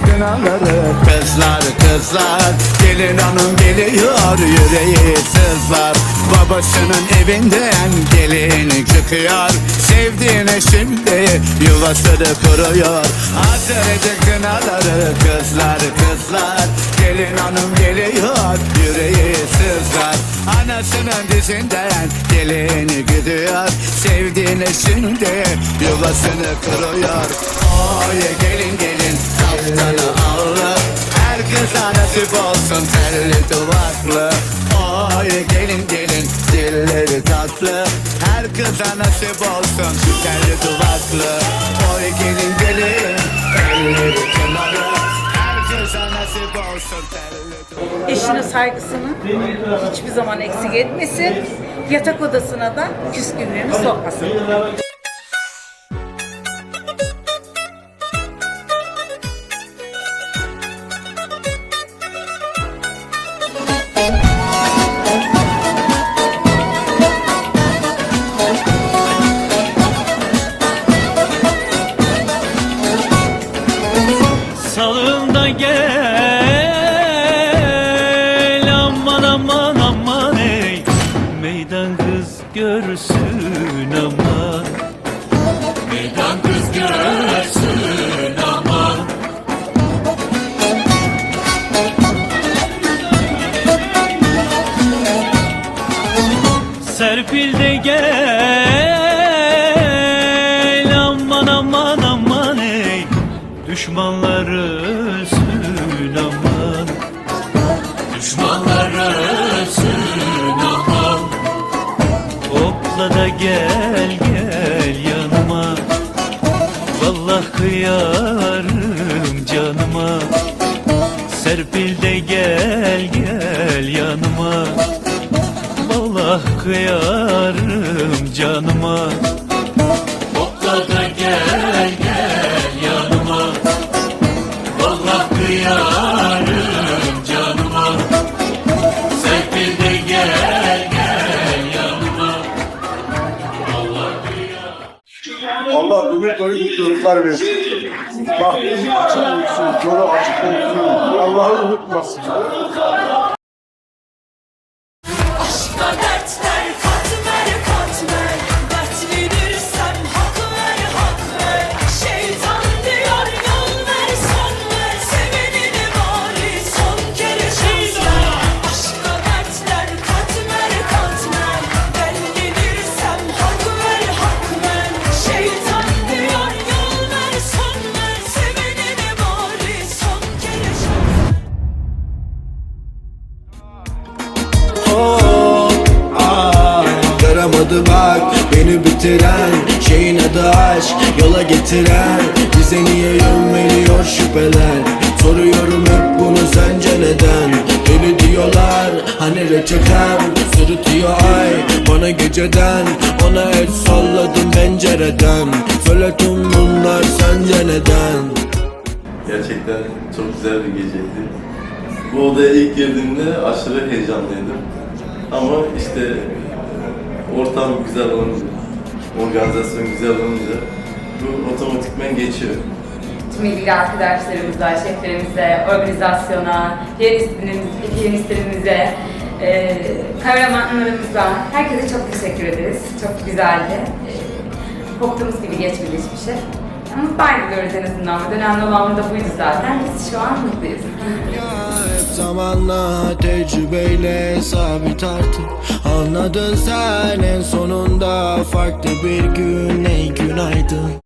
kınaları Kızlar kızlar gelin hanım geliyor yüreği sızlar. Babasının evinden gelin çıkıyor Sevdiğine şimdi yuvasını kuruyor. Hazırcı kınaları kızlar kızlar Gelin hanım geliyor Anasının dizinden gelin gidiyor Sevdiğine şimdi yuvasını kuruyor Oy gelin gelin kaftanı allı Her kıza nasip olsun telli duvaklı. Oy gelin gelin dilleri tatlı. Her kıza nasip olsun telli duvaklı. Oy gelin gelin Eşine saygısını hiçbir zaman eksik etmesin. Yatak odasına da küskünlüğünü sokmasın. Salında gel Serpil de gel aman aman aman ey. Düşmanlar ölsün aman. Düşmanlar ölsün aman. Hopla da gel gel yanıma. Vallahi kıyarım canıma. Serpil de gel gel yanıma Vallahi kıyarım canıma Hopla da gel gel yanıma Vallahi kıyarım canıma Serpil de gel gel yanıma Allah ömür boyu mutluluklar versin. Bahtınız açık olsun, yolu açık olsun. Allah'ı unutmasın. Dutch, Dutch. Yaramadı bak beni bitiren Şeyin adı aşk. Yola getiren Bize niye yöneliyor şüpheler? Soruyorum hep bunu sence neden? Deli diyorlar hani reçetem Sırıtıyor ay bana geceden. Ona el salladım pencereden. Söyle tüm bunlar sence neden? Gerçekten çok güzel bir geceydi. Bu odaya ilk girdiğimde aşırı heyecanlıydım. Ama işte ortam güzel olunca, organizasyon güzel olunca bu otomatikmen geçiyor. tüm ilgili arkadaşlarımıza, şeflerimize, organizasyona, piyanistlerimiz, piyanistlerimize, e, kameramanlarımıza, herkese çok teşekkür ederiz. Çok güzeldi. E, korktuğumuz gibi geçmedi hiçbir şey. Ama mutlu ayrılıyoruz en azından. Önemli olan da buydu zaten. Biz şu an mutluyuz. Zamanla tecrübeyle sabit artık. Anladın sen en sonunda farklı bir gün. Ey günaydın